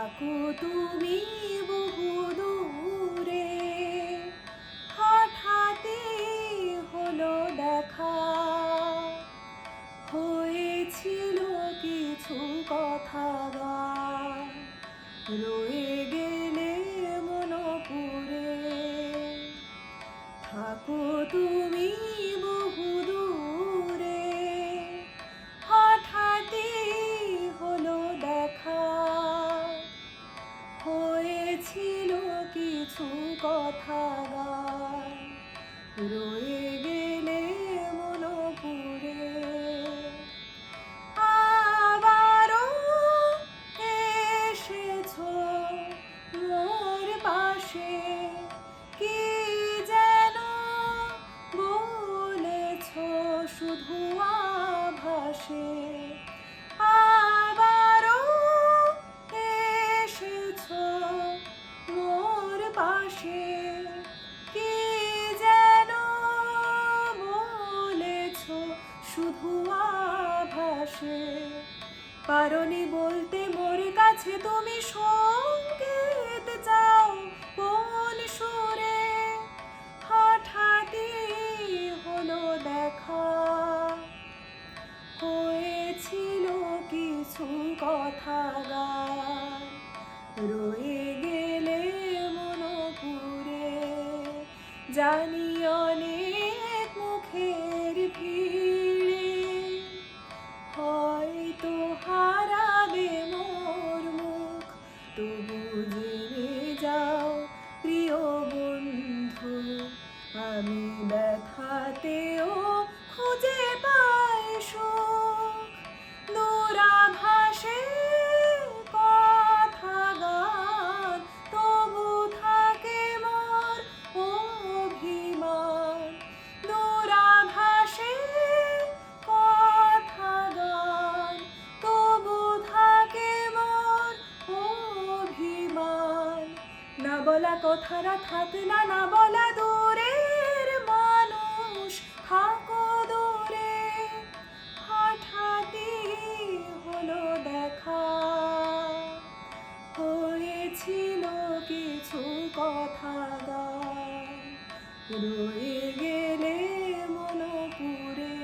থাকো তুমি বহু দূরে হঠাৎই হলো দেখা। হয়েছিল কিছু কথা রয়ে গেলে মনপুরে। থাকো তুমি রয়ে গেলে মনপুরে আবারও এসেছ মোর পাশে। কি যেন বলেছ শুধু আভাসে। আভাসে পারনি বলতে মোর কাছে তুমি সংকেত চাও কোন সুরে। হঠাৎই হলো দেখা। হয়েছিল কিছু কথা গান। রয়ে গেলে মনপুরে। জানি অনেক আমি ব্যথাতেও খুঁজে পাই সুখ। দূরাভাসে কথা গান, তবু থাকে মোর অভিমান। দূরাভাসে কথা গান, তবু থাকে মোর অভিমান। না বলা কথারা থাক না বলা দূরের কথা গান রয়ে গেলে মনপুরে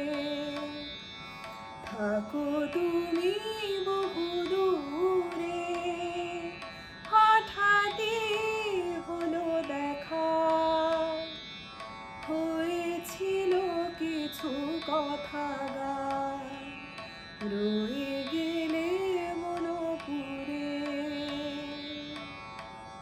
থাকো তুমি বহু দূরে হঠাৎই হলো দেখা, হয়েছিল কিছু কথা গান রয়ে